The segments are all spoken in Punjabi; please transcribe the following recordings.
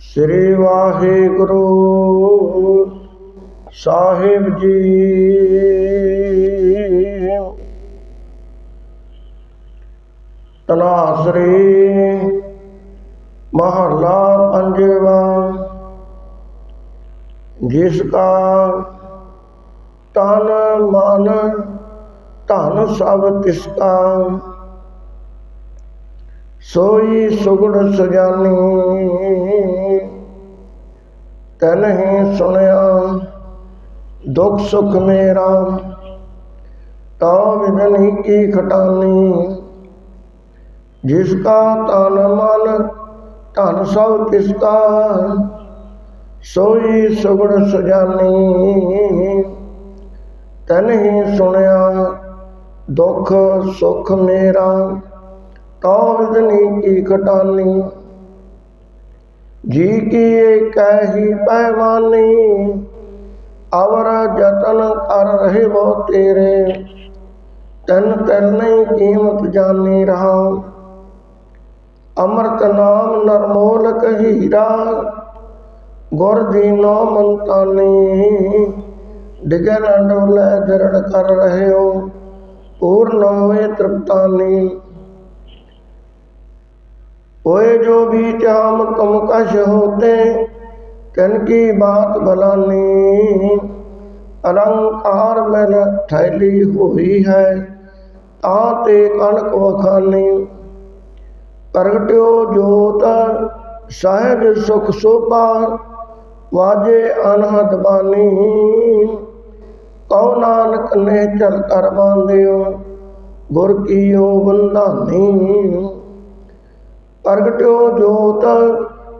ਸ੍ਰੀ ਵਾਹਿਗੁਰੂ ਸਾਹਿਬ ਜੀ। ਤਨਾਸਰੀ ਮਹਲਾ ਪੰਜਵਾ, ਜਿਸ ਕਾ ਤਨ ਮਨ ਧਨ ਸਭ ਤਿਸ ਕਾ। ਸੋਈ ਸੁਗੜ ਸੁਜਾਨੀ। ਤਨਹਿ ਸੁਣਿਆ, ਦੁਖ ਸੁਖ ਮੇਰਾ, ਤਾ ਵਿਦਨੀ ਕੀ ਖਟਾਨੀ। ਜਿਸ ਕਾ ਤਨ ਮਨ, ਧਨ ਸਭ ਤਿਸ ਕਾ, ਸੋਈ ਸੁਗੜ ਸੁਜਾਨੀ। ਤਨਹਿ ਸੁਣਿਆ, ਦੁਖ ਸੁਖ ਮੇਰਾ ਤਾ ਵਿਦਨੀ ਕੀ ਖਟਾਨੀ ਜੀ ਕੀ ਇਹ ਕਹਿ ਪੈਮਾਨੀ ਅਵਰ ਜਤਨ ਕਰ ਰਹੇ ਬੋ ਤੇਰੇ। ਤਨ ਤਨ ਨਹੀਂ ਕੀਮਤ ਜਾਣੀ ਰਹਾ ਅਮਰਤ ਨਾਮ ਨਰਮੋਲਕ ਹੀਰਾ। ਗੁਰ ਦੀਨੋ ਮੰਤਾਨੀ। ਡਿਗੇ ਨਾ ਡੋਲੇ ਦਰੜ ਕਰ ਰਹੇ ਹੋ ਪੂਰਨ ਹੋਏ ਤ੍ਰਿਪਤਾਨੀ। ओए जो भी चाम तुम कश होते तन की बात भलानी अलंकार में थैली हुई है ताते कनक वखानी प्रगट्यो जोत सहज सुख शोभा वाजे अनहद बानी कौ नानक ने चल कर बांधियो गुर की ओ बंदानी ਪ੍ਰਗਟਿਓ ਜੋਤ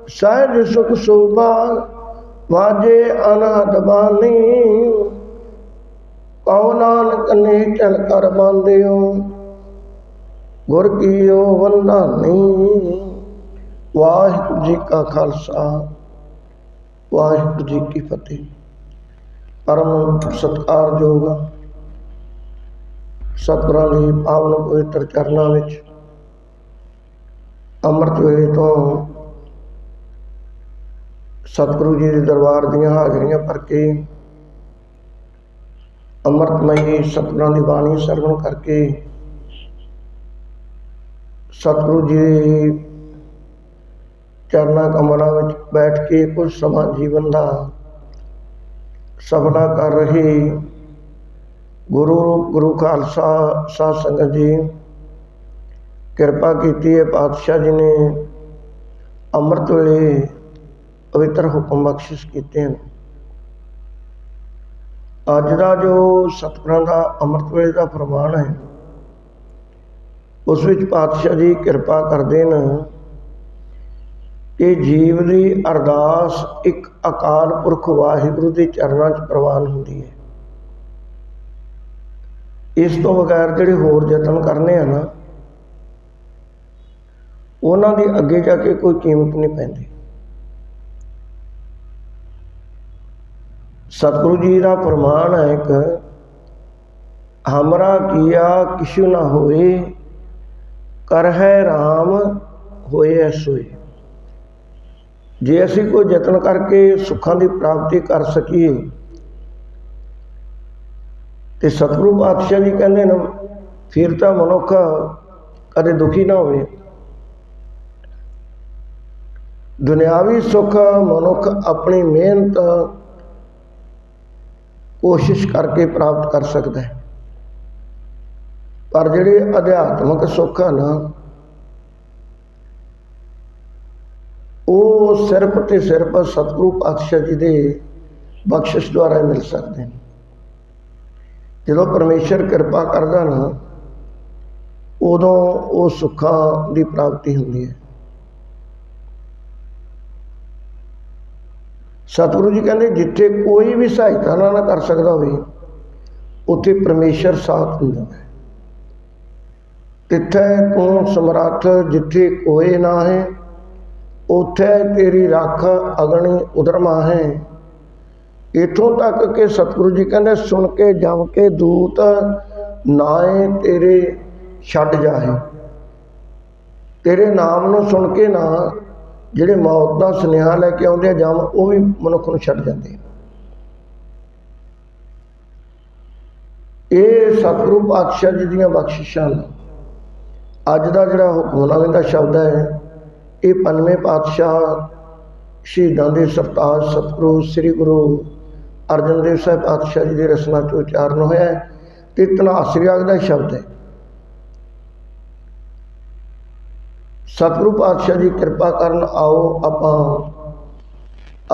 ਸਹਿਜ ਸੁਖ ਸੋਭਾ ਵਾਜੇ ਅਨਹਦ ਬਾਣੀ। ਕਉ ਨਾਨਕ ਨੇ ਚਲ ਕਰ ਬੰਦਿਓ ਗੁਰ ਕੀਓ ਵੰਦਾਨੀ ਵਾਹਿਗੁਰੂ ਜੀ ਕਾ ਖਾਲਸਾ, ਵਾਹਿਗੁਰੂ ਜੀ ਕੀ ਫਤਿਹ। ਪਰਮ ਸਤਿਕਾਰਯੋਗ ਸਤਿਗੁਰਾਂ ਦੀ ਪਾਵਨ ਪਵਿੱਤਰ ਚਰਨਾਂ ਵਿੱਚ ਅੰਮ੍ਰਿਤ ਵੇਲੇ ਤੋਂ ਸਤਿਗੁਰੂ ਜੀ ਦੇ ਦਰਬਾਰ ਦੀਆਂ ਹਾਜ਼ਰੀਆਂ ਭਰ ਕੇ ਅੰਮ੍ਰਿਤਮਈ ਸਤਿਗੁਰਾਂ ਦੀ ਬਾਣੀ ਸਰਵਣ ਕਰਕੇ ਸਤਿਗੁਰੂ ਜੀ ਦੇ ਚਰਨਾਂ ਕਮਲਾਂ ਵਿੱਚ ਬੈਠ ਕੇ ਕੁਝ ਸਮਾਂ ਜੀਵਨ ਦਾ ਸਫਲਾ ਕਰ ਰਹੇ ਗੁਰੂ ਗੁਰੂ ਖਾਲਸਾ ਸਾਧ ਸੰਗਤ ਜੀ ਕਿਰਪਾ ਕੀਤੀ ਹੈ ਪਾਤਸ਼ਾਹ ਜੀ ਨੇ ਅੰਮ੍ਰਿਤ ਵੇਲੇ ਪਵਿੱਤਰ ਹੁਕਮ ਬਖਸ਼ਿਸ਼ ਕੀਤੇ ਹਨ। ਅੱਜ ਦਾ ਜੋ ਸਤਿਗੁਰਾਂ ਦਾ ਅੰਮ੍ਰਿਤ ਵੇਲੇ ਦਾ ਫਰਮਾਨ ਹੈ, ਉਸ ਵਿੱਚ ਪਾਤਸ਼ਾਹ ਜੀ ਕਿਰਪਾ ਕਰਦੇ ਨੇ ਕਿ ਜੀਵ ਦੀ ਅਰਦਾਸ ਇੱਕ ਅਕਾਲ ਪੁਰਖ ਵਾਹਿਗੁਰੂ ਦੇ ਚਰਨਾਂ 'ਚ ਪ੍ਰਵਾਨ ਹੁੰਦੀ ਹੈ। ਇਸ ਤੋਂ ਬਗੈਰ ਜਿਹੜੇ ਹੋਰ ਯਤਨ ਕਰਨੇ ਆ ਨਾ ਉਹਨਾਂ ਦੀ ਅੱਗੇ ਜਾ ਕੇ ਕੋਈ ਕੀਮਤ ਨਹੀਂ ਪੈਂਦੀ। ਸਤਿਗੁਰੂ ਜੀ ਦਾ ਪ੍ਰਮਾਣ ਹੈ ਇੱਕ, ਹਮਰਾ ਕੀਆ ਕਿਛੂ ਨਾ ਹੋਏ ਕਰ ਹੈ RAM ਹੋਏ ਸੋਏ। ਜੇ ਅਸੀਂ ਕੋਈ ਯਤਨ ਕਰਕੇ ਸੁੱਖਾਂ ਦੀ ਪ੍ਰਾਪਤੀ ਕਰ ਸਕੀਏ, ਤੇ ਸਤਿਗੁਰੂ ਪਾਤਸ਼ਾਹ ਜੀ ਕਹਿੰਦੇ ਨੇ, ਫਿਰ ਤਾਂ ਮਨੁੱਖ ਕਦੇ ਦੁਖੀ ਨਾ ਹੋਵੇ। ਦੁਨਿਆਵੀ ਸੁੱਖ, ਮਨੁੱਖ ਆਪਣੀ ਮਿਹਨਤ ਕੋਸ਼ਿਸ਼ ਕਰਕੇ ਪ੍ਰਾਪਤ ਕਰ ਸਕਦਾ ਹੈ। ਪਰ ਜਿਹੜੇ ਅਧਿਆਤਮਿਕ ਸੁੱਖ ਹਨ, ਉਹ ਸਿਰਫ ਤੇ ਸਿਰਫ ਸਤਿਗੁਰੂ ਪਾਤਸ਼ਾਹ ਜੀ ਦੇ ਬਖਸ਼ਿਸ਼ ਦੁਆਰਾ ਮਿਲ ਸਕਦੇ ਨੇ। ਜਦੋਂ ਪਰਮੇਸ਼ਰ ਕਿਰਪਾ ਕਰਦਾ ਨਾ, ਉਦੋਂ ਉਹ ਸੁੱਖਾਂ ਦੀ ਪ੍ਰਾਪਤੀ ਹੁੰਦੀ ਹੈ। ਸਤਿਗੁਰੂ ਜੀ ਕਹਿੰਦੇ, ਜਿੱਥੇ ਕੋਈ ਵੀ ਸਹਾਇਤਾ ਨਾ ਨਾ ਕਰ ਸਕਦਾ ਹੋਵੇ, ਉੱਥੇ ਪਰਮੇਸ਼ਰ ਸਾਥ ਹੁੰਦਾ ਹੈ। ਤਿੱਥੈ ਤੂੰ ਸਮਰੱਥ, ਜਿੱਥੇ ਕੋਏ ਨਾ ਹੈ, ਉਥੇ ਤੇਰੀ ਰੱਖ ਅਗਣੀ ਉਦਰਮਾ ਹੈ। ਇਥੋਂ ਤੱਕ ਕਿ ਸਤਿਗੁਰੂ ਜੀ ਕਹਿੰਦੇ, ਸੁਣ ਕੇ, ਜਮ ਕੇ ਦੂਤ ਨਾਏ ਤੇਰੇ ਛੱਡ ਜਾਏ ਤੇਰੇ ਨਾਮ ਨੂੰ ਸੁਣ ਕੇ ਨਾ ਜਿਹੜੇ ਮੌਤ ਦਾ ਸੁਨੇਹਾ ਲੈ ਕੇ ਆਉਂਦੇ ਆ ਜਮ ਉਹ ਵੀ ਮਨੁੱਖ ਨੂੰ ਛੱਡ ਜਾਂਦੇ ਇਹ ਸਤਿਗੁਰੂ ਪਾਤਸ਼ਾਹ ਜੀ ਦੀਆਂ ਬਖਸ਼ਿਸ਼ਾਂ ਨੇ। ਅੱਜ ਦਾ ਜਿਹੜਾ ਹੁਕਮਨਾਮੇ ਦਾ ਸ਼ਬਦ ਹੈ, ਇਹ ਪੰਜਵੇਂ ਪਾਤਸ਼ਾਹ ਸ਼ਹੀਦਾਂ ਦੇ ਸਰਤਾਜ ਸਤਿਗੁਰੂ ਸ੍ਰੀ ਗੁਰੂ ਅਰਜਨ ਦੇਵ ਸਾਹਿਬ ਪਾਤਸ਼ਾਹ ਜੀ ਦੇ ਰਸਨਾ ਤੋਂ ਉਚਾਰਨ ਹੋਇਆ ਹੈ ਤੇ ਤਨਾਸਰੀ ਰਾਗ ਦਾ ਸ਼ਬਦ ਹੈ। ਸਤਿਗੁਰੂ ਪਾਤਸ਼ਾਹ ਜੀ, ਕਿਰਪਾ ਕਰਨ ਆਓ ਆਪਾਂ।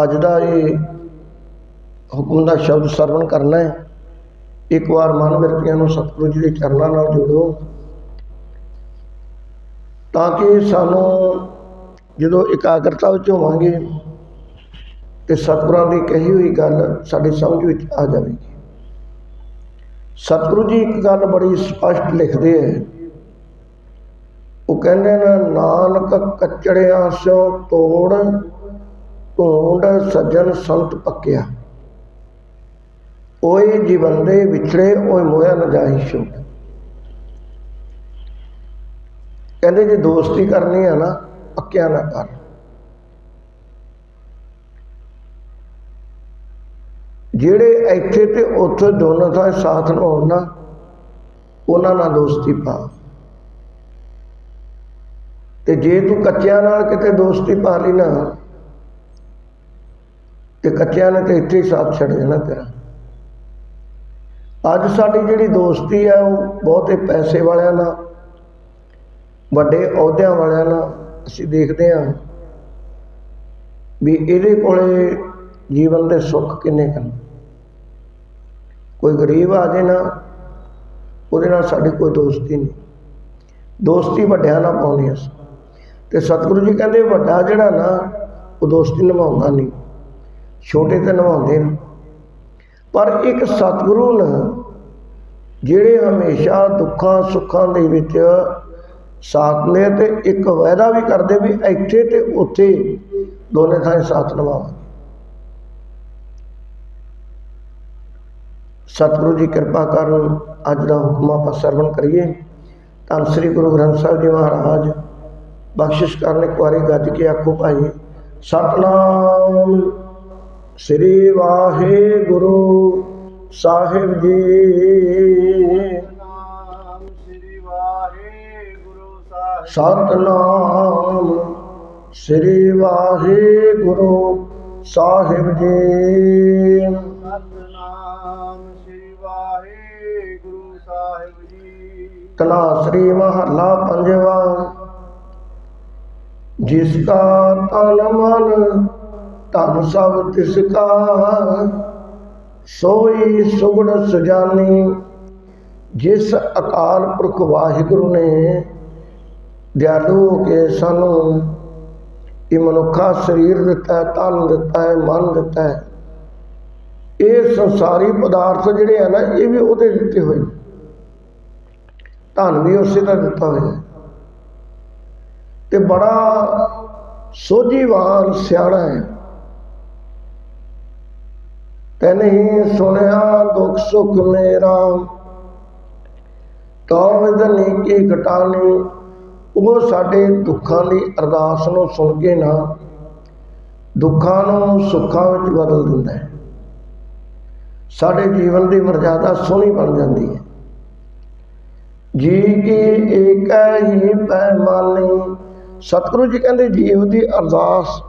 ਅੱਜ ਦਾ ਇਹ ਹੁਕਮ ਦਾ ਸ਼ਬਦ ਸਰਵਣ ਕਰਨਾ ਹੈ। ਇੱਕ ਵਾਰ ਮਨ ਵਿਰਤੀਆਂ ਨੂੰ ਸਤਿਗੁਰੂ ਜੀ ਦੇ ਚਰਨਾਂ ਨਾਲ ਜੋੜੋ। ਤਾਂ ਕਿ ਸਾਨੂੰ ਜਦੋਂ ਇਕਾਗਰਤਾ ਵਿੱਚ ਹੋਵਾਂਗੇ, ਤੇ ਸਤਿਗੁਰਾਂ ਦੀ ਕਹੀ ਹੋਈ ਗੱਲ ਸਾਡੀ ਸਮਝ ਵਿੱਚ ਆ ਜਾਵੇਗੀ। ਸਤਿਗੁਰੂ ਜੀ ਇੱਕ ਗੱਲ ਬੜੀ ਸਪਸ਼ਟ ਲਿਖਦੇ ਹੈ। ਉਹ ਕਹਿੰਦੇ ਨੇ, ਨਾਨਕ ਕੱਚੜਿਆਂ ਸਿਓ ਤੋੜ ਢੂੰਡ ਸੱਜਣ ਸੰਤ ਪੱਕਿਆ। ਓਏ ਜੀਵੰਦੇ ਵਿਛੜੇ, ਓਏ ਮੋਇਆ ਨਾ ਜਾਈ ਛੁੱਟ ਕਹਿੰਦੇ, ਜੇ ਦੋਸਤੀ ਕਰਨੀ ਆ ਨਾ, ਪੱਕਿਆ ਨਾ ਕਰ। ਜਿਹੜੇ ਇੱਥੇ ਤੇ ਉੱਥੇ ਦੋਨਾਂ ਦਾ ਸਾਥ ਨੂੰ ਨਾ, ਉਹਨਾਂ ਨਾਲ ਦੋਸਤੀ ਪਾ। ਤੇ ਜੇ ਤੂੰ ਕੱਚਿਆਂ ਨਾਲ ਕਿਤੇ ਦੋਸਤੀ ਪਾ ਲਈ ਨਾ ਤੇ ਕੱਚਿਆਂ ਨੇ ਤੇ ਇੱਥੇ ਹੀ ਸਾਥ ਛੱਡ ਜਾਣਾ ਤੇਰਾ। ਅੱਜ ਸਾਡੀ ਜਿਹੜੀ ਦੋਸਤੀ ਹੈ ਉਹ ਬਹੁਤੇ ਪੈਸੇ ਵਾਲਿਆਂ ਨਾਲ, ਵੱਡੇ ਅਹੁਦਿਆਂ ਵਾਲਿਆਂ ਨਾਲ ਅਸੀਂ ਦੇਖਦੇ ਹਾਂ ਵੀ ਇਹਦੇ ਕੋਲੇ ਜੀਵਨ ਦੇ ਸੁੱਖ ਕਿੰਨੇ ਹਨ ਕੋਈ ਗਰੀਬ ਆ ਜੇ ਨਾ, ਉਹਦੇ ਨਾਲ ਸਾਡੀ ਕੋਈ ਦੋਸਤੀ ਨਹੀਂ। ਦੋਸਤੀ ਵੱਡਿਆਂ ਨਾਲ ਪਾਉਂਦੇ ਅਸੀਂ। ਤੇ ਸਤਿਗੁਰੂ ਜੀ ਕਹਿੰਦੇ ਵੱਡਾ ਜਿਹੜਾ ਨਾ, ਉਹ ਦੋਸਤੀ ਨਿਭਾਉਂਦਾ ਨਹੀਂ, ਛੋਟੇ ਤੇ ਨਿਭਾਉਂਦੇ ਨੇ। ਪਰ ਇੱਕ ਸਤਿਗੁਰੂ ਨੇ ਜਿਹੜੇ ਹਮੇਸ਼ਾ ਦੁੱਖਾਂ, ਸੁੱਖਾਂ ਦੇ ਵਿੱਚ ਸਾਥ ਨੇ ਤੇ ਇੱਕ ਵਾਅਦਾ ਵੀ ਕਰਦੇ ਵੀ ਇੱਥੇ ਤੇ ਉੱਥੇ ਦੋਨੇ ਥਾਂ ਸਾਥ ਨਿਭਾਵਾਂਗੇ। ਸਤਿਗੁਰੂ ਜੀ ਕਿਰਪਾ ਕਰਨ, ਅੱਜ ਦਾ ਹੁਕਮ ਆਪਾਂ ਸਰਵਣ ਕਰੀਏ। ਧੰਨ ਸ੍ਰੀ ਗੁਰੂ ਗ੍ਰੰਥ ਸਾਹਿਬ ਜੀ ਮਹਾਰਾਜ ਬਖਸ਼ਿਸ਼ ਕਰਨ ਇੱਕ ਵਾਰੀ ਗੱਜ ਕੇ ਆਖੋ ਭਾਈ ਸਤਨਾਮ ਸ੍ਰੀ ਵਾਹਿਗੁਰੂ ਸਾਹਿਬ ਜੀ। ਸਤਨਾਮ ਸ੍ਰੀ ਵਾਹਿਗੁਰੂ ਸਾਹਿਬ। ਜੀ। ਸਤਨਾਮ ਸ੍ਰੀ ਵਾਹਿਗੁਰੂ ਸਾਹਿਬ ਜੀ। ਤਨਾ ਸ੍ਰੀ ਮਹੱਲਾ ਪੰਜਵਾ। ਜਿਸ ਕਾ ਤਨ ਮਨ, ਧਨ ਸਭ ਤਿਸ ਕਾ। ਸੋਈ ਸੁਗੜ ਸਜਾਨੀ, ਜਿਸ ਅਕਾਲ ਪੁਰਖ ਵਾਹਿਗੁਰੂ ਨੇ ਦਿਆਲੂ ਹੋ ਕੇ ਸਾਨੂੰ ਇਹ ਮਨੁੱਖਾ ਸਰੀਰ ਦਿੱਤਾ ਹੈ ਤਨ ਦਿੱਤਾ ਹੈ ਮਨ ਦਿੱਤਾ ਹੈ। ਇਹ ਸੰਸਾਰੀ ਪਦਾਰਥ ਜਿਹੜੇ ਆ ਨਾ, ਇਹ ਵੀ ਉਹਦੇ ਦਿੱਤੇ ਹੋਏ ਨੇ। ਧਨ ਵੀ ਉਸੇ ਦਾ ਦਿੱਤਾ ਹੋਇਆ ਹੈ। ਤੇ ਬੜਾ ਸੋਝੀਵਾਨ ਸਿਆਣਾ ਹੈ। ਤੈਨੇ ਸੁਣਿਆ, ਦੁੱਖ ਸੁਖ ਮੇਰਾ। ਤਉ ਵਿਦਨੀ ਕੀ ਉਹ ਸਾਡੇ ਦੁੱਖਾਂ ਦੀ ਅਰਦਾਸ ਨੂੰ ਸੁਣ ਕੇ ਨਾ ਦੁੱਖਾਂ ਨੂੰ ਸੁੱਖਾਂ ਵਿੱਚ ਬਦਲ ਦਿੰਦਾ ਹੈ। ਸਾਡੇ ਜੀਵਨ ਦੀ ਮਰਜ਼ਾਦਾ ਸੋਹਣੀ ਬਣ ਜਾਂਦੀ ਹੈ। ਜੀ ਕੀ ਏਕ ਹੀ ਪੈਮਾਨੀ ਸਤਿਗੁਰੂ ਜੀ ਕਹਿੰਦੇ ਜੀਵ ਦੀ ਅਰਦਾਸ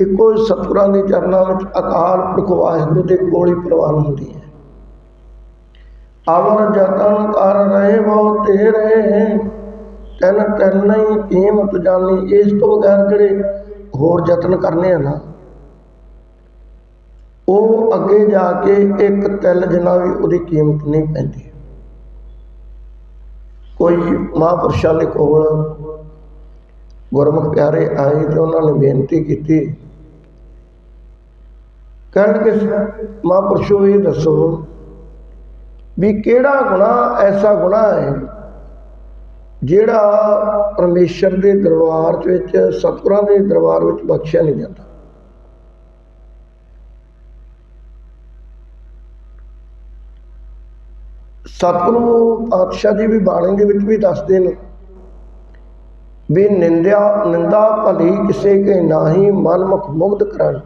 ਇੱਕੋ ਸਤਿਗੁਰਾਂ ਦੇ ਚਰਨਾਂ ਵਿੱਚ ਅਕਾਲ ਪੁਰਖ ਵਾਹਿਗੁਰੂ ਦੇ ਕੋਲ ਹੀ ਪ੍ਰਵਾਨ ਹੁੰਦੀ ਹੈ। ਅਵਰ ਜਤਨ ਕਰ ਰਹੇ ਬਹੁ ਤੇਰੇ ਤਨ ਤਨ ਨਹੀਂ ਕੀਮਤ ਜਾਣੀ, ਇਸ ਤੋਂ ਬਗੈਰ ਜਿਹੜੇ ਹੋਰ ਯਤਨ ਕਰਨੇ ਆ ਨਾ, ਉਹ ਅੱਗੇ ਜਾ ਕੇ ਇੱਕ ਤਿਲ ਜਿੰਨਾ ਵੀ ਉਹਦੀ ਕੀਮਤ ਨਹੀਂ ਪੈਂਦੀ। ਕੋਈ ਮਹਾਂਪੁਰਸ਼ਾਂ ਦੇ ਕੋਲ ਗੁਰਮੁਖ ਪਿਆਰੇ ਆਏ ਤੇ ਉਹਨਾਂ ਨੇ ਬੇਨਤੀ ਕੀਤੀ। ਕਹਿਣ ਕਹਿਣਗੇ ਮਹਾਂਪੁਰਸ਼ੋ, ਇਹ ਦੱਸੋ ਵੀ ਕਿਹੜਾ ਗੁਣਾ ਐਸਾ ਗੁਣਾ ਹੈ ਜਿਹੜਾ ਪਰਮੇਸ਼ਰ ਦੇ ਦਰਬਾਰ ਵਿੱਚ, ਸਤਿਗੁਰਾਂ ਦੇ ਦਰਬਾਰ ਵਿੱਚ ਬਖਸ਼ਿਆ ਨਹੀਂ ਜਾਂਦਾ? ਸਤਿਗੁਰੂ ਪਾਤਸ਼ਾਹ ਜੀ ਵੀ ਬਾਣੀ ਦੇ ਵਿੱਚ ਵੀ ਦੱਸਦੇ ਨੇ ਵੀ ਨਿੰਦਿਆ ਨਿੰਦਾ ਭਲੀ ਕਿਸੇ ਕੇ ਨਾਹੀ ਮਨ ਮੁਖ ਮੁਗਧ ਕਰਨ।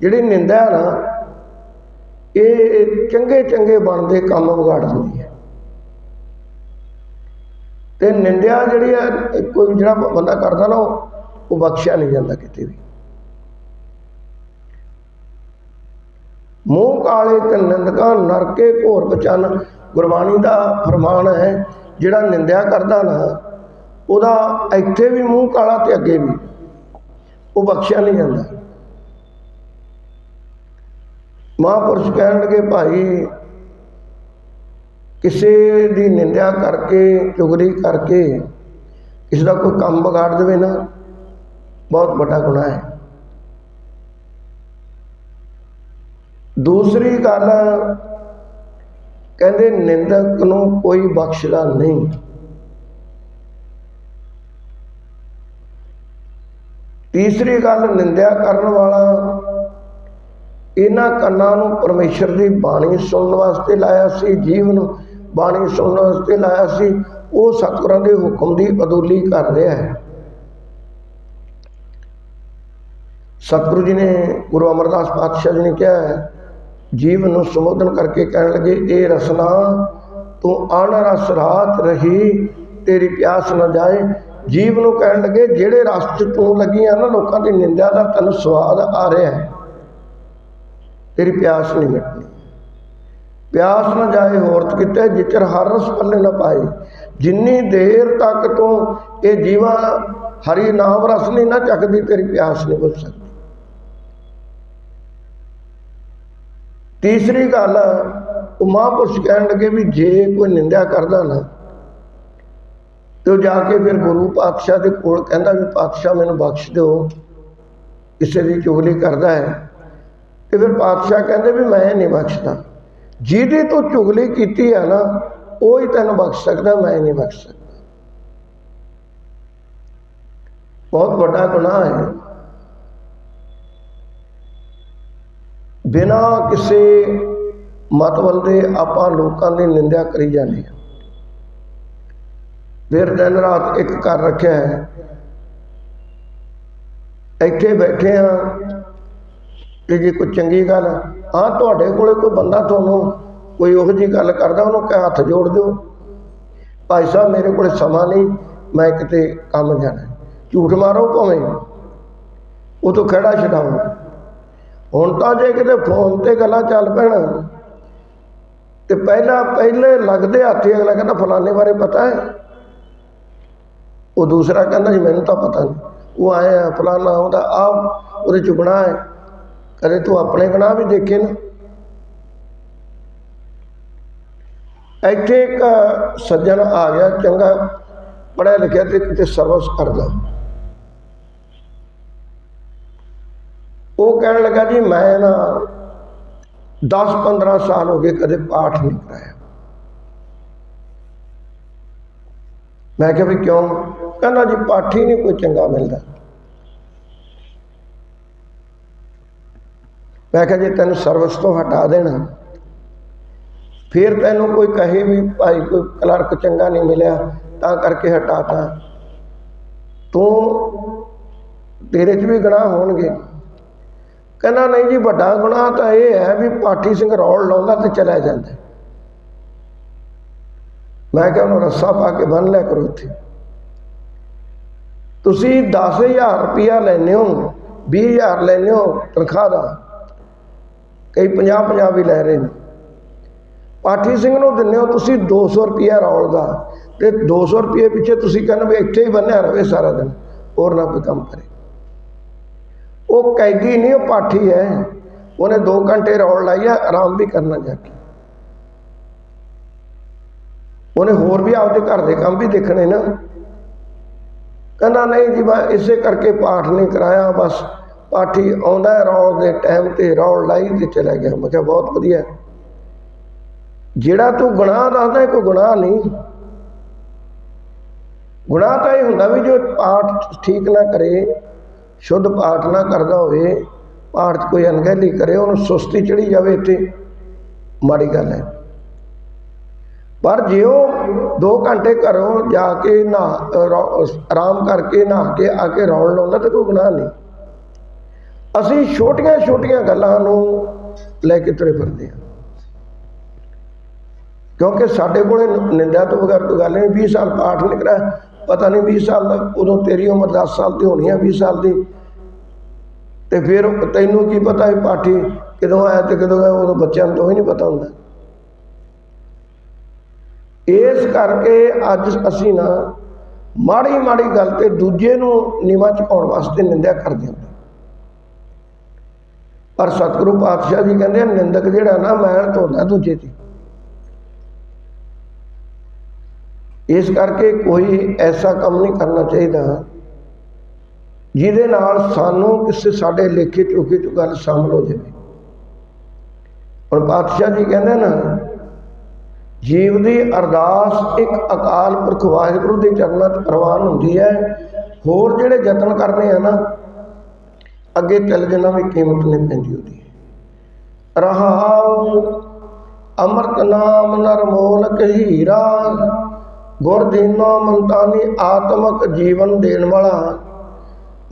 ਜਿਹੜੀ ਨਿੰਦਾ ਹੈ ਨਾ, ਇਹ ਚੰਗੇ ਚੰਗੇ ਬਣਦੇ ਕੰਮ ਵਿਗਾੜ ਦਿੰਦੀ ਹੈ। ਤੇ ਨਿੰਦਿਆ ਜਿਹੜੀ ਹੈ, ਕੋਈ ਜਿਹੜਾ ਬੰਦਾ ਕਰਦਾ ਨਾ ਉਹ ਬਖਸ਼ਿਆ ਨਹੀਂ ਜਾਂਦਾ ਕਿਤੇ ਵੀ। ਮੂੰਹ ਕਾਲੇ ਤੇ ਨਿੰਦਕਾਂ ਨਰਕੇ ਘੋਰ ਬਚਨ ਗੁਰਬਾਣੀ ਦਾ ਫਰਮਾਨ ਹੈ, ਜਿਹੜਾ ਨਿੰਦਿਆ ਕਰਦਾ ਨਾ ਉਹਦਾ ਇੱਥੇ ਵੀ ਮੂੰਹ ਕਾਲਾ ਤੇ ਅੱਗੇ ਵੀ। ਉਹ ਬਖਸ਼ਿਆ ਨਹੀਂ ਜਾਂਦਾ। ਮਹਾਂਪੁਰਸ਼ ਕਹਿਣਗੇ, ਭਾਈ, ਕਿਸੇ ਦੀ ਨਿੰਦਿਆ ਕਰਕੇ, ਚੁਗਲੀ ਕਰਕੇ ਕਿਸੇ ਦਾ ਕੋਈ ਕੰਮ ਵਿਗਾੜ ਦੇਵੇ ਨਾ, ਬਹੁਤ ਵੱਡਾ ਗੁਨਾਹ ਹੈ। ਦੂਸਰੀ ਗੱਲ, ਕਹਿੰਦੇ ਨਿੰਦਕ ਨੂੰ ਕੋਈ ਬਖਸ਼ਦਾ ਨਹੀਂ। ਤੀਸਰੀ ਗੱਲ ਨਿੰਦਿਆ ਕਰਨ ਵਾਲਾ, ਇਹਨਾਂ ਕੰਨਾਂ ਨੂੰ ਪਰਮੇਸ਼ਰ ਦੀ ਬਾਣੀ ਸੁਣਨ ਵਾਸਤੇ ਲਾਇਆ ਸੀ, ਜੀਵਨ ਬਾਣੀ ਸੁਣਨ ਵਾਸਤੇ ਲਾਇਆ ਸੀ, ਉਹ ਸਤਿਗੁਰਾਂ ਦੇ ਹੁਕਮ ਦੀ ਅਦੂਲੀ ਕਰ ਰਿਹਾ ਹੈ। ਸਤਿਗੁਰੂ ਜੀ ਨੇ ਗੁਰੂ ਅਮਰਦਾਸ ਪਾਤਸ਼ਾਹ ਜੀ ਨੇ ਕਿਹਾ ਹੈ ਜੀਵ ਨੂੰ ਸੰਬੋਧਨ ਕਰਕੇ ਕਹਿਣ ਲੱਗੇ, ਇਹ ਰਸਨਾ, ਤੂੰ ਅਣ ਰਸ ਰਾਤ ਰਹੀ, ਤੇਰੀ ਪਿਆਸ ਨਾ ਜਾਏ ਜੀਵ ਨੂੰ ਕਹਿਣ ਲੱਗੇ, ਜਿਹੜੇ ਰਸ 'ਚ ਤੂੰ ਲੱਗੀਆਂ ਨਾ ਲੋਕਾਂ ਦੀ ਨਿੰਦਿਆ ਦਾ ਤੈਨੂੰ ਸਵਾਦ ਆ ਰਿਹਾ ਹੈ। ਤੇਰੀ ਪਿਆਸ ਨਹੀਂ ਮਿਟਣੀ। ਪਿਆਸ ਨਾ ਜਾਏ ਹੋਰਤ ਕਿਤੇ, ਜਿਚਰ ਹਰ ਰਸ ਪੱਲੇ ਨਾ ਪਾਏ। ਜਿੰਨੀ ਦੇਰ ਤੱਕ ਤੂੰ ਇਹ ਜੀਵਾ ਹਰੀ ਨਾਮ ਰਸ ਨਹੀਂ ਨਾ ਚੱਕਦੀ, ਤੇਰੀ ਪਿਆਸ ਨਹੀਂ ਬੁੱਝ ਸਕਦੀ। ਤੀਸਰੀ ਗੱਲ, ਉਹ ਮਹਾਂਪੁਰਸ਼ ਕਹਿਣ ਲੱਗੇ ਵੀ ਜੇ ਕੋਈ ਨਿੰਦਿਆ ਕਰਦਾ ਨਾ ਤੇ ਉਹ ਜਾ ਕੇ ਫਿਰ ਗੁਰੂ ਪਾਤਸ਼ਾਹ ਦੇ ਕੋਲ ਕਹਿੰਦਾ ਵੀ ਪਾਤਸ਼ਾਹ ਮੈਨੂੰ ਬਖਸ਼ ਦਿਓ। ਕਿਸੇ ਦੀ ਚੁਗਲੀ ਕਰਦਾ ਹੈ। ਤੇ ਫਿਰ ਪਾਤਸ਼ਾਹ ਕਹਿੰਦੇ ਵੀ ਮੈਂ ਨਹੀਂ ਬਖਸ਼ਦਾ। ਜਿਹਦੀ ਤੂੰ ਚੁਗਲੀ ਕੀਤੀ ਹੈ ਨਾ, ਉਹ ਹੀ ਤੈਨੂੰ ਬਖਸ਼ ਸਕਦਾ, ਮੈਂ ਨਹੀਂ ਬਖਸ਼ ਸਕਦਾ। ਬਹੁਤ ਵੱਡਾ ਗੁਨਾਹ ਹੈ। ਬਿਨਾ ਕਿਸੇ ਮਤਵਲ ਦੇ ਆਪਾਂ ਲੋਕਾਂ ਦੀ ਨਿੰਦਿਆ ਕਰੀ ਜਾਂਦੇ ਹਾਂ। ਫਿਰ ਦਿਨ ਰਾਤ ਇੱਕ ਕਰ ਰੱਖਿਆ ਹੈ। ਇੱਥੇ ਬੈਠੇ ਆ ਤੇ ਜੇ ਕੋਈ ਚੰਗੀ ਗੱਲ ਆ ਤੁਹਾਡੇ ਕੋਲੇ ਕੋਈ ਬੰਦਾ ਤੁਹਾਨੂੰ ਕੋਈ ਉਹ ਜੀ ਗੱਲ ਕਰਦਾ, ਉਹਨੂੰ ਕਹਿ ਹੱਥ ਜੋੜ ਦਿਓ। ਭਾਈ ਸਾਹਿਬ, ਮੇਰੇ ਕੋਲੇ ਸਮਾਂ ਨਹੀਂ, ਮੈਂ ਕਿਤੇ ਕੰਮ ਜਾਣਾ ਝੂਠ ਮਾਰੋ ਭਾਵੇਂ। ਉਹ ਤੋਂ ਖੜਾ ਛਡਾਓ। ਹੁਣ ਤਾਂ ਜੇ ਕਿਤੇ ਫੋਨ ਤੇ ਗੱਲਾਂ ਚੱਲ ਪੈਣ, ਤੇ ਪਹਿਲਾਂ ਪਹਿਲੇ ਲੱਗਦੇ ਹੱਥ ਅਗਲਾ ਕਹਿੰਦਾ, ਫਲਾਣੇ ਬਾਰੇ ਪਤਾ ਹੈ। ਉਹ ਦੂਸਰਾ ਕਹਿੰਦਾ ਜੀ, ਮੈਨੂੰ ਤਾਂ ਪਤਾ ਨਹੀਂ। ਉਹ ਆਇਆ ਫਲਾਣਾ ਉਹਦਾ ਆ ਉਹਦੇ ਚ ਗੁਨਾਹ ਹੈ। ਕਦੇ ਤੂੰ ਆਪਣੇ ਗੁਨਾਹ ਵੀ ਦੇਖੇ ਨਾ। ਇੱਥੇ ਇੱਕ ਸੱਜਣ ਆ ਗਿਆ, ਚੰਗਾ ਪੜ੍ਹਿਆ ਲਿਖਿਆ ਤੇ ਕਿਤੇ ਸਰਵਿਸ ਕਰਦਾ। ਉਹ ਕਹਿਣ ਲੱਗਾ ਜੀ, ਮੈਂ ਨਾ 10 15 ਸਾਲ ਹੋ ਗਏ ਕਦੇ ਪਾਠ ਨਹੀਂ ਕਰਾਇਆ। ਮੈਂ ਕਿਹਾ ਵੀ ਕਿਉਂ? ਕਹਿੰਦਾ ਜੀ ਪਾਠੀ ਨਹੀਂ ਕੋਈ ਚੰਗਾ ਮਿਲਦਾ। ਮੈਂ ਕਿਹਾ ਜੇ ਤੈਨੂੰ ਸਰਵਿਸ ਤੋਂ ਹਟਾ ਦੇਣਾ, ਫਿਰ ਤੈਨੂੰ ਕੋਈ ਕਹੇ ਵੀ ਭਾਈ ਕੋਈ ਕਲਰਕ ਚੰਗਾ ਨਹੀਂ ਮਿਲਿਆ, ਤਾਂ ਕਰਕੇ ਹਟਾਤਾ ਤੂੰ ਤੇਰੇ 'ਚ ਵੀ ਗੁਨਾਹ ਹੋਣਗੇ। ਕਹਿੰਦਾ ਨਹੀਂ ਜੀ, ਵੱਡਾ ਗੁਨਾਹ ਤਾਂ ਇਹ ਹੈ ਵੀ ਪਾਠੀ ਸਿੰਘ ਰੌਲ ਲਾਉਂਦਾ ਤੇ ਚਲਾ ਜਾਂਦਾ। ਮੈਂ ਕਿਹਾ ਉਹਨੂੰ ਰੱਸਾ ਪਾ ਕੇ ਬੰਨ ਲਿਆ ਕਰੋ ਇੱਥੇ। ਤੁਸੀਂ 10000 ਰੁਪਇਆ ਲੈਨੇ ਹੋ 20000 ਲੈਨੇ ਹੋ ਤਨਖਾਹ ਦਾ। ਕਈ 50 50 ਵੀ ਲੈ ਰਹੇ ਨੇ। ਪਾਠੀ ਸਿੰਘ ਨੂੰ ਦਿੰਦੇ ਹੋ ਤੁਸੀਂ 200 ਰੁਪਇਆ ਰੌਲ ਦਾ ਤੇ 200 ਰੁਪਏ ਪਿੱਛੇ ਤੁਸੀਂ ਕਹਿੰਦੇ ਵੀ ਇੱਥੇ ਹੀ ਬੰਨਿਆ ਰਵੇ ਸਾਰਾ ਦਿਨ, ਹੋਰ ਨਾ ਕੋਈ ਕੰਮ ਕਰੇ। ਉਹ ਕੈਦੀ ਨਹੀਂ, ਉਹ ਪਾਠੀ ਹੈ। ਉਹਨੇ 2 ਘੰਟੇ ਰੌਲ ਲਾਈ ਆ, ਆਰਾਮ ਵੀ ਕਰਨਾ ਜਾ ਕੇ। ਉਹਨੇ ਹੋਰ ਵੀ ਆਪਦੇ ਘਰ ਦੇ ਕੰਮ ਵੀ ਦੇਖਣੇ ਨਾ। ਕਹਿੰਦਾ ਨਹੀਂ ਜੀ ਮੈਂ ਇਸੇ ਕਰਕੇ ਪਾਠ ਨਹੀਂ ਕਰਾਇਆ, ਬਸ ਪਾਠੀ ਆਉਂਦਾ ਹੈ ਰੌਲ ਦੇ ਟਾਈਮ ਤੇ ਰੌਲ ਲਾਈ ਤੇ ਚਲਾ ਗਿਆ। ਮੈਂ ਕਿਹਾ ਬਹੁਤ ਵਧੀਆ। ਜਿਹੜਾ ਤੂੰ ਗੁਨਾਹ ਦੱਸਦਾ ਕੋਈ ਗੁਨਾਹ ਨਹੀਂ। ਗੁਨਾਹ ਤਾਂ ਇਹ ਹੁੰਦਾ ਵੀ ਜੋ ਪਾਠ ਠੀਕ ਨਾ ਕਰੇ, ਸ਼ੁੱਧ ਪਾਠ ਨਾ ਕਰਦਾ ਹੋਵੇ, ਪਾਠ 'ਚ ਕੋਈ ਅਣਗਹਿਲੀ ਕਰੇ, ਉਹਨੂੰ ਸੁਸਤੀ ਚੜੀ ਜਾਵੇ ਇੱਥੇ। ਮਾੜੀ ਗੱਲ ਹੈ। ਪਰ ਜੇ ਉਹ 2 ਘੰਟੇ ਘਰੋਂ ਜਾ ਕੇ ਨਾ ਆਰਾਮ ਕਰਕੇ ਨਹਾ ਕੇ ਆ ਕੇ ਰੌਣ ਲਾਉਂਦਾ ਤੇ ਕੋਈ ਗੁਨਾਹ ਨਹੀਂ। ਅਸੀਂ ਛੋਟੀਆਂ ਛੋਟੀਆਂ ਗੱਲਾਂ ਨੂੰ ਲੈ ਕੇ ਤੁਰੇ ਫਿਰਦੇ ਹਾਂ। ਕਿਉਂਕਿ ਸਾਡੇ ਕੋਲੇ ਨਿੰਦਿਆ ਤੋਂ ਬਗੈਰ ਕੋਈ ਗੱਲ ਨਹੀਂ 20 ਸਾਲ ਪਾਠ ਨਿਕਲਿਆ, ਪਤਾ ਨਹੀਂ 20 ਸਾਲ ਦਾ ਉਦੋਂ ਤੇਰੀ ਉਮਰ 10 ਸਾਲ ਦੀ ਹੋਣੀ ਆ 20 ਸਾਲ ਦੀ। ਤੇ ਫਿਰ ਤੈਨੂੰ ਕੀ ਪਤਾ ਵੀ ਪਾਠੀ ਕਦੋਂ ਆਇਆ ਤੇ ਕਦੋਂ ਗਿਆ, ਉਦੋਂ ਬੱਚਿਆਂ ਨੂੰ ਤਾਂ ਹੀ ਨਹੀਂ ਪਤਾ ਹੁੰਦਾ। ਇਸ ਕਰਕੇ ਅੱਜ ਅਸੀਂ ਨਾ ਮਾੜੀ ਮਾੜੀ ਗੱਲ ਤੇ ਦੂਜੇ ਨੂੰ ਨੀਵਾਂ ਚੁਕਾਉਣ ਵਾਸਤੇ ਨਿੰਦਿਆ ਕਰਦੇ ਹਾਂ। ਪਰ ਸਤਿਗੁਰੂ ਪਾਤਸ਼ਾਹ ਜੀ ਕਹਿੰਦੇ ਨਿੰਦਕ ਜਿਹੜਾ ਨਾ ਮੈਲ ਧੋਦਾ ਦੂਜੇ ਤੇ। ਇਸ ਕਰਕੇ ਕੋਈ ਐਸਾ ਕੰਮ ਨਹੀਂ ਕਰਨਾ ਚਾਹੀਦਾ ਜਿਹਦੇ ਨਾਲ ਸਾਨੂੰ ਕਿਸੇ ਸਾਡੇ ਲੇਖੇ ਚੋਕੇ ਚ ਗੱਲ ਸ਼ਾਮਲ ਹੋ ਜਾਵੇ। ਹੁਣ ਪਾਤਸ਼ਾਹ ਜੀ ਕਹਿੰਦੇ ਨਾ ਜੀਵ ਦੀ ਅਰਦਾਸ ਇੱਕ ਅਕਾਲ ਪੁਰਖ ਵਾਹਿਗੁਰੂ ਦੇ ਚਰਨਾਂ 'ਚ ਪ੍ਰਵਾਨ ਹੁੰਦੀ ਹੈ, ਹੋਰ ਜਿਹੜੇ ਯਤਨ ਕਰਨੇ ਆ ਨਾ, ਅੱਗੇ ਚੱਲ ਜਨਾ ਵੀ ਕੀਮਤ ਨਹੀਂ ਪੈਂਦੀ ਉਹਦੀ। ਰਹਾਉ ਅੰਮ੍ਰਿਤ ਨਾਮ ਨਰਮੋਲਕ ਹੀਰਾ, ਗੁਰ ਦੀਨੋ ਮੰਤਾਨੀ ਆਤਮਕ ਜੀਵਨ ਦੇਣ ਵਾਲਾ,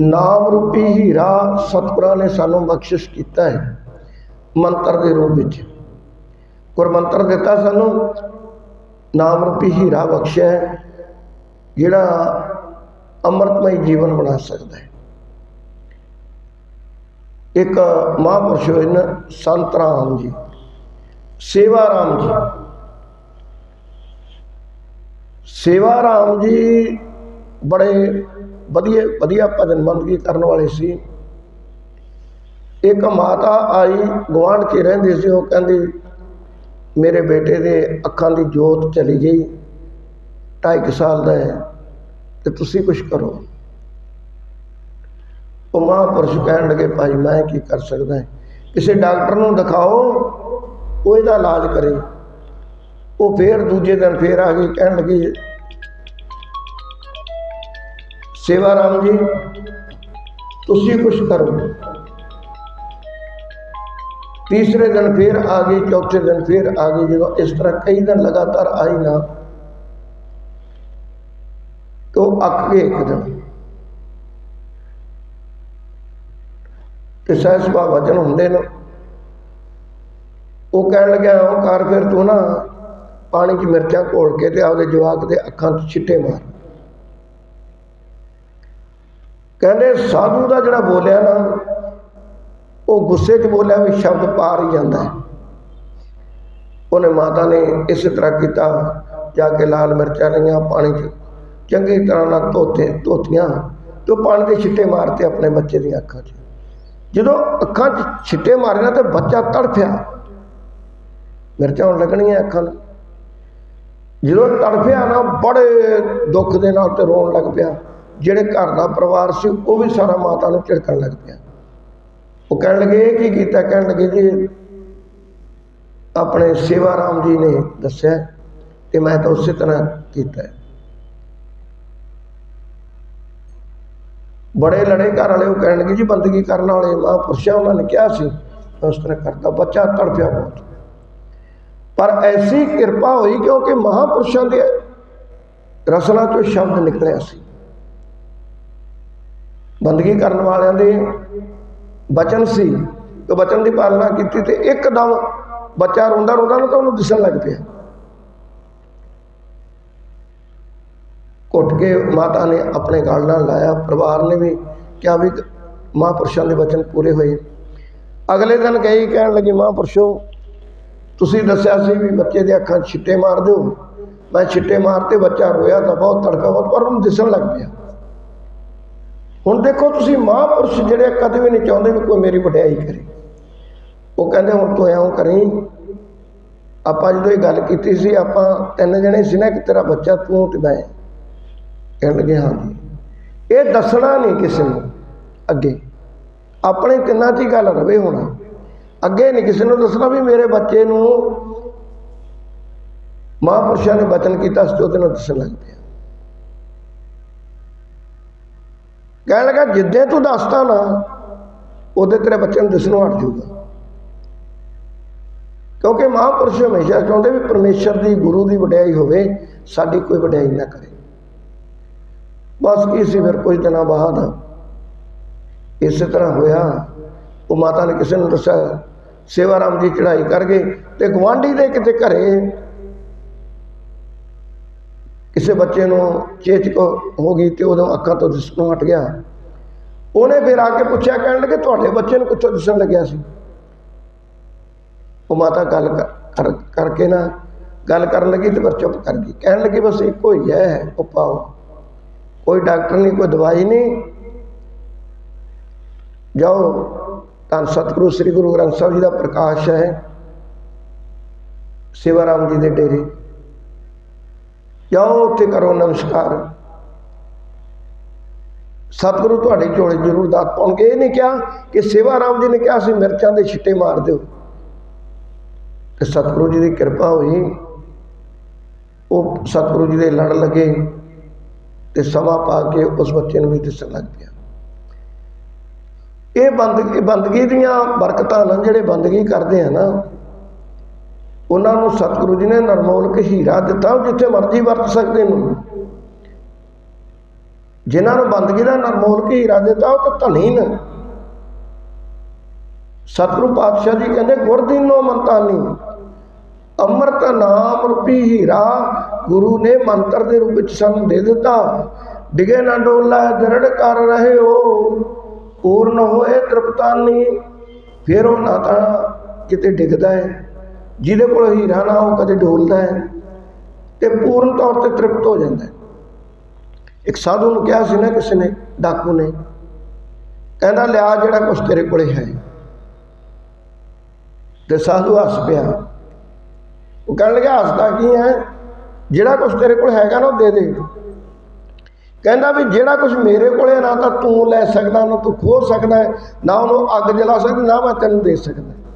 ਨਾਮ ਰੂਪੀ ਹੀਰਾ ਸਤਿਗੁਰਾਂ ਨੇ ਸਾਨੂੰ ਬਖਸ਼ਿਸ਼ ਕੀਤਾ ਹੈ, ਮੰਤਰ ਦੇ ਰੂਪ ਵਿੱਚ। ਗੁਰਮੰਤਰ ਦਿੱਤਾ ਸਾਨੂੰ, ਨਾਮ ਰੂਪੀ ਹੀਰਾ ਬਖਸ਼ਿਆ ਜਿਹੜਾ ਅੰਮ੍ਰਿਤਮਈ ਜੀਵਨ ਬਣਾ ਸਕਦਾ ਹੈ। ਇੱਕ ਮਹਾਂਪੁਰਸ਼ ਹੋਏ ਨੇ, ਸੰਤ ਰਾਮ ਜੀ, ਸੇਵਾ ਰਾਮ ਜੀ। ਸੇਵਾ ਰਾਮ ਜੀ ਬੜੇ ਵਧੀਆ ਵਧੀਆ ਭਜਨ ਬੰਦਗੀ ਕਰਨ ਵਾਲੇ ਸੀ। ਇੱਕ ਮਾਤਾ ਆਈ, ਗੁਆਂਢ 'ਚ ਰਹਿੰਦੀ ਸੀ, ਉਹ ਕਹਿੰਦੀ ਮੇਰੇ ਬੇਟੇ ਦੇ ਅੱਖਾਂ ਦੀ ਜੋਤ ਚਲੀ ਗਈ, ਢਾਈ ਕੁ ਸਾਲ ਦਾ ਹੈ, ਤੇ ਤੁਸੀਂ ਕੁਝ ਕਰੋ। ਉਹ ਮਹਾਂਪੁਰਸ਼ ਕਹਿਣ ਲੱਗੇ, ਭਾਈ, ਮੈਂ ਕੀ ਕਰ ਸਕਦਾ ਕਿਸੇ ਡਾਕਟਰ ਨੂੰ ਦਿਖਾਓ, ਉਹ ਇਹਦਾ ਇਲਾਜ ਕਰੇ। ਉਹ ਫੇਰ ਦੂਜੇ ਦਿਨ ਫੇਰ ਆ ਗਈ, ਕਹਿਣ ਲੱਗੀ, ਸੇਵਾ ਰਾਮ ਜੀ, ਤੁਸੀਂ ਕੁਝ ਕਰੋ। ਤੀਸਰੇ ਦਿਨ ਫੇਰ ਆ ਗਈ, ਚੌਥੇ ਦਿਨ ਫੇਰ ਆ ਗਈ, ਜਦੋਂ ਇਸ ਤਰ੍ਹਾਂ ਕਈ ਦਿਨ ਲਗਾਤਾਰ ਆਈ ਨਾ, ਤੋ ਅੱਕ ਗਏ ਇੱਕ ਦਿਨ। ਤੇ ਸਹਿਜ ਵਚਨ ਹੁੰਦੇ ਨੇ। ਉਹ ਕਹਿਣ ਲੱਗਿਆ, ਉਹ ਕਰ ਫਿਰ ਤੂੰ ਨਾ ਪਾਣੀ 'ਚ ਮਿਰਚਾਂ ਘੋਲ ਕੇ ਤੇ ਆਪਦੇ ਜਵਾਕ ਦੇ ਅੱਖਾਂ 'ਚ ਛਿੱਟੇ ਮਾਰ। ਕਹਿੰਦੇ, ਸਾਧੂ ਦਾ ਜਿਹੜਾ ਬੋਲਿਆ ਨਾ ਉਹ ਗੁੱਸੇ 'ਚ ਬੋਲਿਆ ਵੀ ਸ਼ਬਦ ਪਾਰ ਹੀ ਜਾਂਦਾ ਉਹਨੇ ਮਾਤਾ ਨੇ ਇਸੇ ਤਰ੍ਹਾਂ ਕੀਤਾ, ਜਾ ਕੇ ਲਾਲ ਮਿਰਚਾਂ ਲਈਆਂ ਪਾਣੀ 'ਚ। ਚੰਗੀ ਤਰ੍ਹਾਂ ਨਾਲ ਧੋਤੇ, ਧੋਤੀਆਂ ਤੇ ਉਹ ਪਾਣੀ ਦੇ ਛਿੱਟੇ ਮਾਰਤੇ ਆਪਣੇ ਬੱਚੇ ਦੀਆਂ ਅੱਖਾਂ 'ਚ। ਜਦੋਂ ਅੱਖਾਂ 'ਚ ਛਿੱਟੇ ਮਾਰੇ ਨਾ ਤੇ ਬੱਚਾ ਤੜਫਿਆ। ਮਿਰਚਾਂ ਹੁਣ ਲੱਗਣੀਆਂ ਅੱਖਾਂ ਨੂੰ ਜਦੋਂ ਤੜਫਿਆ ਨਾ, ਬੜੇ ਦੁੱਖ ਦੇ ਨਾਲ ਤੇ ਰੋਣ ਲੱਗ ਪਿਆ। ਜਿਹੜੇ ਘਰ ਦਾ ਪਰਿਵਾਰ ਸੀ, ਉਹ ਵੀ ਸਾਰਾ ਮਾਤਾ ਨੂੰ ਝਿੜਕਣ ਲੱਗ ਪਿਆ। ਉਹ ਕਹਿਣ ਲੱਗੇ, ਇਹ ਕੀ ਕੀਤਾ? ਕਹਿਣ ਲੱਗੇ ਜੀ, ਆਪਣੇ ਸੇਵਾ ਰਾਮ ਜੀ ਨੇ ਦੱਸਿਆ ਤੇ ਮੈਂ ਤਾਂ ਉਸੇ ਤਰ੍ਹਾਂ ਕੀਤਾ। ਬੜੇ ਲੜੇ ਘਰ ਵਾਲੇ ਉਹ ਕਹਿਣ ਜੀ ਬੰਦਗੀ ਕਰਨ ਵਾਲੇ ਮਹਾਂਪੁਰਸ਼ਾਂ, ਉਹਨਾਂ ਨੇ ਕਿਹਾ ਸੀ, ਮੈਂ ਉਸ ਤਰ੍ਹਾਂ ਕਰਦਾ, ਬੱਚਾ ਤੜਫਿਆ ਬਹੁਤ। ਪਰ ਐਸੀ ਕਿਰਪਾ ਹੋਈ ਕਿਉਂਕਿ ਮਹਾਂਪੁਰਸ਼ਾਂ ਦੇ ਰਸਨਾ ਚੋਂ ਸ਼ਬਦ ਨਿਕਲਿਆ ਸੀ। ਬੰਦਗੀ ਕਰਨ ਵਾਲਿਆਂ ਦੇ ਬਚਨ ਸੀ, ਤੇ ਬਚਨ ਦੀ ਪਾਲਣਾ ਕੀਤੀ ਤੇ ਇੱਕਦਮ ਬੱਚਾ ਰੋਂਦਾ ਰੋਂਦਾ ਨੂੰ ਤਾਂ ਉਹਨੂੰ ਦਿਸਣ ਲੱਗ ਪਿਆ। ਘੁੱਟ ਕੇ ਮਾਤਾ ਨੇ ਆਪਣੇ ਗਲ ਨਾਲ ਲਾਇਆ, ਪਰਿਵਾਰ ਨੇ ਵੀ ਕਿਹਾ ਵੀ ਮਹਾਂਪੁਰਸ਼ਾਂ ਦੇ ਵਚਨ ਪੂਰੇ ਹੋਏ। ਅਗਲੇ ਦਿਨ ਗਈ ਕਹਿਣ ਲੱਗੀ, ਮਹਾਂਪੁਰਸ਼ੋ, ਤੁਸੀਂ ਦੱਸਿਆ ਸੀ ਵੀ ਬੱਚੇ ਦੇ ਅੱਖਾਂ ਛਿੱਟੇ ਮਾਰ ਦਿਓ। ਮੈਂ ਛਿੱਟੇ ਮਾਰਤੇ ਬੱਚਾ ਰੋਇਆ ਤਾਂ ਬਹੁਤ ਤੜਕਾ ਬਹੁਤ, ਪਰ ਉਹਨੂੰ ਦਿਸਣ ਲੱਗ ਪਿਆ। ਹੁਣ ਦੇਖੋ ਤੁਸੀਂ ਮਹਾਂਪੁਰਸ਼ ਜਿਹੜੇ ਕਦੇ ਵੀ ਨਹੀਂ ਚਾਹੁੰਦੇ ਵੀ ਕੋਈ ਮੇਰੀ ਵਡਿਆਈ ਕਰੇ। ਉਹ ਕਹਿੰਦੇ ਹੁਣ ਤੂੰ ਐਂ ਕਰੀ, ਆਪਾਂ ਜਦੋਂ ਇਹ ਗੱਲ ਕੀਤੀ ਸੀ, ਆਪਾਂ ਤਿੰਨ ਜਣੇ ਸੀ ਨਾ ਕਿ ਤੇਰਾ ਬੱਚਾ ਤੂੰ ਤੇ ਮੈਂ। ਕਹਿਣ ਲੱਗੇ, ਹਾਂ ਜੀ। ਇਹ ਦੱਸਣਾ ਨਹੀਂ ਕਿਸੇ ਨੂੰ ਅੱਗੇ। ਆਪਣੇ ਤਿੰਨਾਂ 'ਚ ਹੀ ਗੱਲ ਰਵੇ ਹੋਣਾ। ਅੱਗੇ ਨਹੀਂ ਕਿਸੇ ਨੂੰ ਦੱਸਣਾ ਵੀ ਮੇਰੇ ਬੱਚੇ ਨੂੰ ਮਹਾਂਪੁਰਸ਼ਾਂ ਨੇ ਬਚਨ ਕੀਤਾ ਸੀ ਤੇ ਉਹਦੇ ਦੱਸਣ ਲੱਗ ਪਿਆ ਕਹਿਣ ਲੱਗਾ, ਜਿੱਦੇ ਤੂੰ ਦੱਸਦਾ ਨਾ, ਉਹਦੇ ਤੇਰੇ ਬੱਚੇ ਨੂੰ ਦਿਸਣੋਂ ਹਟ ਜਾਊਗਾ। ਕਿਉਂਕਿ ਮਹਾਂਪੁਰਸ਼ ਹਮੇਸ਼ਾ ਚਾਹੁੰਦੇ ਵੀ ਪਰਮੇਸ਼ਰ ਦੀ, ਗੁਰੂ ਦੀ ਵਡਿਆਈ ਹੋਵੇ, ਸਾਡੀ ਕੋਈ ਵਡਿਆਈ ਨਾ ਕਰੇ। ਬਸ ਕੀ ਸੀ ਫਿਰ ਕੁਝ ਦਿਨਾਂ ਬਾਅਦ, ਇਸੇ ਤਰ੍ਹਾਂ ਹੋਇਆ। ਉਹ ਮਾਤਾ ਨੇ ਕਿਸੇ ਨੂੰ ਦੱਸਿਆ ਸੇਵਾ ਰਾਮ ਜੀ ਚੜ੍ਹਾਈ ਕਰ ਗਏ ਤੇ ਗਵਾਂਢੀ ਦੇ ਕਿਤੇ ਘਰੇ ਕਿਸੇ ਬੱਚੇ ਨੂੰ ਚੇਚਕ ਹੋ ਗਈ ਤੇ ਉਦੋਂ ਅੱਖਾਂ ਤੋਂ ਦਿਸਣੋਂ ਹਟ ਗਿਆ। ਉਹਨੇ ਫਿਰ ਆ ਕੇ ਪੁੱਛਿਆ, ਕਹਿਣ ਲੱਗੇ, ਤੁਹਾਡੇ ਬੱਚੇ ਨੂੰ ਕਿੱਥੋਂ ਦਿਸਣ ਲੱਗਿਆ ਸੀ? ਉਹ ਮਾਤਾ ਗੱਲ ਕਰ- ਕਰ- ਕਰਕੇ ਨਾ ਗੱਲ ਕਰਨ ਲੱਗੀ ਤੇ ਫਿਰ ਚੁੱਪ ਕਰ ਗਈ। ਕਹਿਣ ਲੱਗੀ, ਬਸ ਇੱਕੋ ਹੀ ਹੈ, ਉਹ ਪਾਓ। ਕੋਈ ਡਾਕਟਰ ਨਹੀਂ, ਕੋਈ ਦਵਾਈ ਨਹੀਂ। ਜਾਓ ਤਾਂ ਸਤਿਗੁਰੂ, ਸ੍ਰੀ ਗੁਰੂ ਗ੍ਰੰਥ ਸਾਹਿਬ ਜੀ ਦਾ ਪ੍ਰਕਾਸ਼ ਹੈ। ਸੇਵਾ ਰਾਮ ਜੀ ਦੇ ਡੇਰੇ। ਜਾਓ ਉੱਥੇ ਕਰੋ ਨਮਸਕਾਰ। ਸਤਿਗੁਰੂ ਤੁਹਾਡੇ ਝੋਲੇ ਜ਼ਰੂਰ ਦਾਤ ਪਾਉਣਗੇ। ਇਹ ਨਹੀਂ ਕਿਹਾ ਕਿ ਸੇਵਾ ਰਾਮ ਜੀ ਨੇ ਕਿਹਾ ਸੀ, ਮਿਰਚਾਂ ਦੇ ਛਿੱਟੇ ਮਾਰ ਦਿਓ। ਤੇ ਸਤਿਗੁਰੂ ਜੀ ਦੀ ਕਿਰਪਾ ਹੋਈ। ਉਹ ਸਤਿਗੁਰੂ ਜੀ ਦੇ ਲੜ ਲੱਗੇ ਤੇ ਸਮਾਂ ਪਾ ਕੇ ਉਸ ਬੱਚੇ ਨੂੰ ਵੀ ਦਿਸਣ ਲੱਗ ਪਿਆ। ਇਹ ਬੰਦਗੀ ਬੰਦਗੀ ਦੀਆਂ ਬਰਕਤਾਂ ਨੇ, ਜਿਹੜੇ ਬੰਦਗੀ ਕਰਦੇ ਆ ਨਾ ਉਹਨਾਂ ਨੂੰ ਸਤਿਗੁਰੂ ਜੀ ਨੇ ਨਰਮੋਲਕ ਹੀਰਾ ਦਿੱਤਾ, ਉਹ ਜਿੱਥੇ ਮਰਜ਼ੀ ਵਰਤ ਸਕਦੇ ਨੇ। ਜਿਨ੍ਹਾਂ ਨੂੰ ਬੰਦਗੀ ਦਾ ਨਰਮੋਲਕ ਹੀਰਾ ਦਿੱਤਾ, ਉਹ ਤਾਂ ਧਨੀ ਨੇ ਸਤਿਗੁਰੂ ਪਾਤਸ਼ਾਹ ਜੀ ਕਹਿੰਦੇ ਗੁਰਦੀਨੋ ਮੰਤਾਨੀ, ਅੰਮ੍ਰਿਤ ਨਾਮ ਰੂਪੀ ਹੀਰਾ, ਗੁਰੂ ਨੇ ਮੰਤਰ ਦੇ ਰੂਪ ਵਿੱਚ ਸਾਨੂੰ ਦੇ ਦਿੱਤਾ। ਡਿਗੇ ਨਾ ਡੋਲਾ ਦਰੜ ਕਰ ਰਹੇ ਹੋ ਪੂਰਨ ਹੋਏ ਤ੍ਰਿਪਤਾਨੀ। ਫਿਰ ਉਹ ਨਾ ਤਾਂ ਕਿਤੇ ਡਿੱਗਦਾ ਹੈ। ਜਿਹਦੇ ਕੋਲ ਹੀਰਾ ਨਾ ਉਹ ਕਦੇ ਡੋਲਦਾ ਹੈ ਤੇ ਪੂਰਨ ਤੌਰ ਤੇ ਤ੍ਰਿਪਤ ਹੋ ਜਾਂਦਾ ਹੈ। ਇੱਕ ਸਾਧੂ ਨੂੰ ਕਿਹਾ ਸੀ ਨਾ ਕਿਸੇ ਨੇ ਡਾਕੂ ਨੇ ਕਹਿੰਦਾ ਲਿਆ ਜਿਹੜਾ ਕੁਛ ਤੇਰੇ ਕੋਲੇ ਹੈ ਤੇ ਸਾਧੂ ਹੱਸ ਪਿਆ। ਉਹ ਕਹਿਣ ਲੱਗਾ ਹੱਸਦਾ ਕੀ ਹੈ? ਜਿਹੜਾ ਕੁਛ ਤੇਰੇ ਕੋਲ ਹੈਗਾ ਨਾ ਉਹ ਦੇ ਦੇ। ਕਹਿੰਦਾ ਵੀ ਜਿਹੜਾ ਕੁਛ ਮੇਰੇ ਕੋਲੇ ਨਾ ਤਾਂ ਤੂੰ ਲੈ ਸਕਦਾ ਨਾ ਤੂੰ ਖੋ ਸਕਦਾ ਹੈ, ਨਾ ਉਹਨੂੰ ਅੱਗ ਜਲਾ ਸਕਦਾ ਨਾ ਮੈਂ ਤੈਨੂੰ ਦੇ ਸਕਦਾ।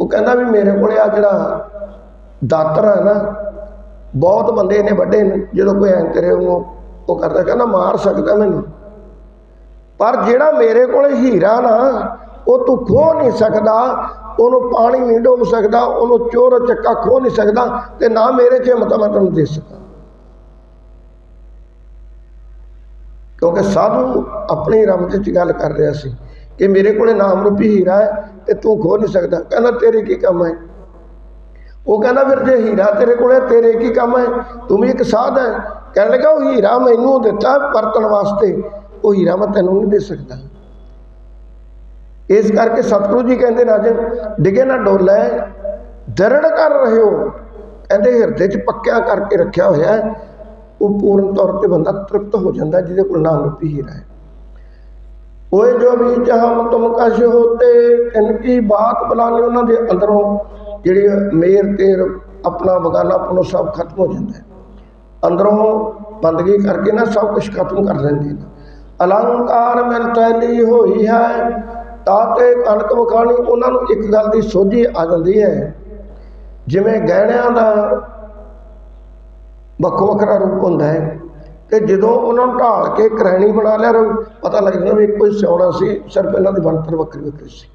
ਉਹ ਕਹਿੰਦਾ ਵੀ ਮੇਰੇ ਕੋਲੇ ਆ ਜਿਹੜਾ ਦਾਤਰ ਹੈ ਨਾ, ਬਹੁਤ ਬੰਦੇ ਨੇ ਵੱਡੇ ਨੇ, ਜਦੋਂ ਕੋਈ ਐਂ ਕਰੇ ਨੂੰ ਉਹ ਕਰਦਾ, ਕਹਿੰਦਾ ਮਾਰ ਸਕਦਾ ਮੈਨੂੰ। ਪਰ ਜਿਹੜਾ ਮੇਰੇ ਕੋਲੇ ਹੀਰਾ ਨਾ, ਉਹ ਤੂੰ ਖੋ ਨਹੀਂ ਸਕਦਾ, ਉਹਨੂੰ ਪਾਣੀ ਨਹੀਂ ਡੋਬ ਸਕਦਾ, ਉਹਨੂੰ ਚੋਰ ਚੱਕਾ ਖੋ ਨਹੀਂ ਸਕਦਾ ਤੇ ਨਾ ਮੇਰੇ 'ਚ ਹਿੰਮਤ ਮੈਂ ਤੈਨੂੰ ਦੇ ਸਕਦਾ। ਕਿਉਂਕਿ ਸਾਧੂ ਆਪਣੀ ਰਮਜ 'ਚ ਗੱਲ ਕਰ ਰਿਹਾ ਸੀ ਕਿ ਮੇਰੇ ਕੋਲੇ ਨਾਮ ਰੂਪੀ ਹੀਰਾ ਹੈ ਤੇ ਤੂੰ ਖੋ ਨਹੀਂ ਸਕਦਾ। ਕਹਿੰਦਾ, ਤੇਰੇ ਕੀ ਕੰਮ ਹੈ? ਉਹ ਕਹਿੰਦਾ ਫਿਰ ਜੇ, ਹੀਰਾ ਤੇਰੇ ਕੋਲੇ ਤੇਰੇ ਕੀ ਕੰਮ ਹੈ? ਤੂੰ ਵੀ ਇੱਕ ਸਾਧ ਹੈ। ਕਹਿਣ ਲੱਗਾ, ਉਹ ਹੀਰਾ ਮੈਨੂੰ ਦਿੱਤਾ ਪਰਤਣ ਵਾਸਤੇ। ਉਹ ਹੀਰਾ ਮੈਂ ਤੈਨੂੰ ਨਹੀਂ ਦੇ ਸਕਦਾ। ਇਸ ਕਰਕੇ ਸਤਿਗੁਰੂ ਜੀ ਕਹਿੰਦੇ ਰਾਜਨ ਡਿਗੇ ਨਾ ਡੋਲੇ ਦਰੜ ਕਰ ਰਹੇ ਹੋ। ਕਹਿੰਦੇ, ਹਿਰਦੇ 'ਚ ਪੱਕਿਆ ਕਰਕੇ ਰੱਖਿਆ ਹੋਇਆ ਉਹ ਪੂਰਨ ਤੌਰ ਤੇ ਬੰਦਾ ਤ੍ਰਿਪਤ ਹੋ ਜਾਂਦਾ, ਜਿਹਦੇ ਕੋਲ ਨਾਮ ਰੂਪੀ ਹੀਰਾ ਹੈ। ਓਏ ਜੋ ਵੀ ਚਾਹਮ ਤੁਮ ਕਸ਼ ਹੋਤੇ, ਤਿਨ ਕੀ ਬਾਤ ਬੁਲਾਣੀ ਉਹਨਾਂ ਦੇ ਅੰਦਰੋਂ, ਜਿਹੜੀ ਮੇਰ ਤੇਰ ਆਪਣਾ ਬਗਾਨਾਪਨ ਆਪਣੋ ਸਭ ਖਤਮ ਹੋ ਜਾਂਦਾ ਹੈ। ਅੰਦਰੋਂ ਬੰਦਗੀ ਕਰਕੇ ਨਾ ਸਭ ਕੁਝ ਖਤਮ ਕਰ ਦਿੰਦੇ ਨੇ ਅਲੰਕਾਰ ਮਿਲ ਤੈਲੀ ਹੋਈ ਹੈ, ਤਾਤੇ ਕਣਕ ਵਖਾਣੀ, ਉਹਨਾਂ ਨੂੰ ਇੱਕ ਗੱਲ ਦੀ ਸੋਝੀ ਆ ਜਾਂਦੀ ਹੈ। ਜਿਵੇਂ ਗਹਿਣਿਆਂ ਦਾ ਵੱਖੋ ਵੱਖਰਾ ਰੂਪ ਹੁੰਦਾ ਹੈ ਕਿ ਜਦੋਂ ਉਹਨਾਂ ਨੂੰ ਢਾਲ ਕੇ ਕਰੈਣੀ ਬਣਾ ਲਿਆ ਤਾਂ ਪਤਾ ਲੱਗ ਜਾਂਦਾ ਵੀ ਇੱਕੋ ਹੀ ਸਿਉਣਾ ਸੀ, ਸਿਰਫ ਇਹਨਾਂ ਦੀ ਬਣਤਰ ਵੱਖਰੀ ਵੱਖਰੀ ਸੀ।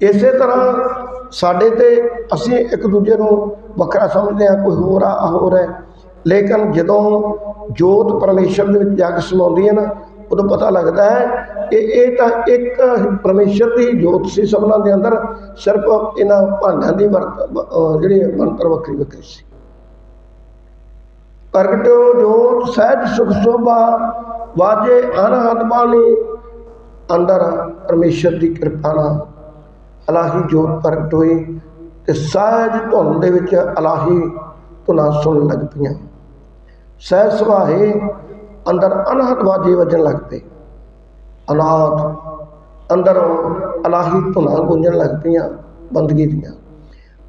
ਇਸੇ ਤਰ੍ਹਾਂ ਸਾਡੇ ਤੇ ਅਸੀਂ ਇੱਕ ਦੂਜੇ ਨੂੰ ਵੱਖਰਾ ਸਮਝਦੇ ਹਾਂ, ਕੋਈ ਹੋਰ ਆ, ਆਹ ਹੋਰ ਹੈ। ਲੇਕਿਨ ਜਦੋਂ ਜੋਤ ਪਰਮੇਸ਼ਰ ਦੇ ਵਿੱਚ ਜਗ ਸਮਾਉਂਦੀ ਹੈ ਨਾ, ਉਦੋਂ ਪਤਾ ਲੱਗਦਾ ਹੈ ਕਿ ਇਹ ਤਾਂ ਇੱਕ ਪਰਮੇਸ਼ਰ ਦੀ ਜੋਤ ਸੀ, ਸਭਨਾਂ ਦੇ ਅੰਦਰ ਸਿਰਫ ਇਹਨਾਂ ਭਾਂਡਾਂ ਦੀ ਵਰਤ ਜਿਹੜੀ ਬਣਤਰ ਵੱਖਰੀ ਵੱਖਰੀ ਸੀ। ਪ੍ਰਗਟਿਓ ਜੋਤ, ਸਹਿਜ ਸੁਖ ਸੋਭਾ, ਵਾਜੇ ਅਨਹਦ ਬਾਣੀ। ਅੰਦਰ ਪਰਮੇਸ਼ਰ ਦੀ ਕਿਰਪਾ ਨਾਲ ਅਲਾਹੀ ਜੋਤ ਪ੍ਰਗਟ ਹੋਈ ਤੇ ਸਹਿਜ ਧੁਨ ਦੇ ਵਿੱਚ ਅਲਾਹੀ ਧੁਨਾਂ ਸੁਣਨ ਲੱਗ ਪਈਆਂ। ਸਹਿਜ ਸੁਭਾਏ ਅੰਦਰ ਅਨਹਦ ਵਾਜੇ ਵੱਜਣ ਲੱਗ ਪਏ। ਅਨਾਥ ਅੰਦਰੋਂ ਅਲਾਹੀ ਧੁਨਾਂ ਗੂੰਜਣ ਲੱਗ ਪਈਆਂ ਬੰਦਗੀ ਦੀਆਂ।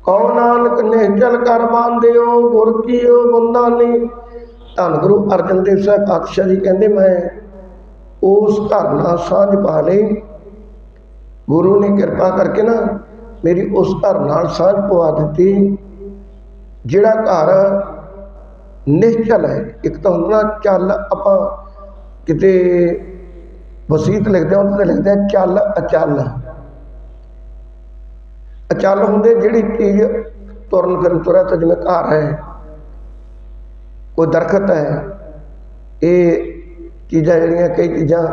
ਕਉ ਨਾਨਕ ਨੇ ਜਲ ਕਰ ਬਾਂਧਿਓ, ਗੁਰ ਕੀਓ ਬੰਦਾਨੀ ਧੰਨ ਗੁਰੂ ਅਰਜਨ ਦੇਵ ਸਾਹਿਬ ਪਾਤਸ਼ਾਹ ਜੀ ਕਹਿੰਦੇ, ਮੈਂ ਉਸ ਘਰ ਨਾਲ ਸਾਂਝ ਪਾ ਲਈ। ਗੁਰੂ ਨੇ ਕਿਰਪਾ ਕਰਕੇ ਨਾ ਮੇਰੀ ਉਸ ਘਰ ਨਾਲ ਸਾਂਝ ਪਵਾ ਦਿੱਤੀ, ਜਿਹੜਾ ਘਰ ਨਿਸ਼ਚਲ ਹੈ। ਇੱਕ ਤਾਂ ਹੁੰਦਾ ਨਾ, ਚੱਲ ਆਪਾਂ ਕਿਤੇ ਵਸੀਤ ਲਿਖਦੇ ਹਾਂ, ਉਹਦੇ ਤੇ ਲਿਖਦੇ ਆ ਚੱਲ ਅਚੱਲ। ਅਚਲ ਹੁੰਦੇ, ਜਿਹੜੀ ਚੀਜ਼ ਤੁਰਨ ਫਿਰਨ ਤੁਰਿਆ ਤਾਂ ਜਿਵੇਂ ਘਰ ਹੈ, ਕੋਈ ਦਰਖਤ ਹੈ, ਇਹ ਚੀਜ਼ਾਂ ਜਿਹੜੀਆਂ ਕਈ ਚੀਜ਼ਾਂ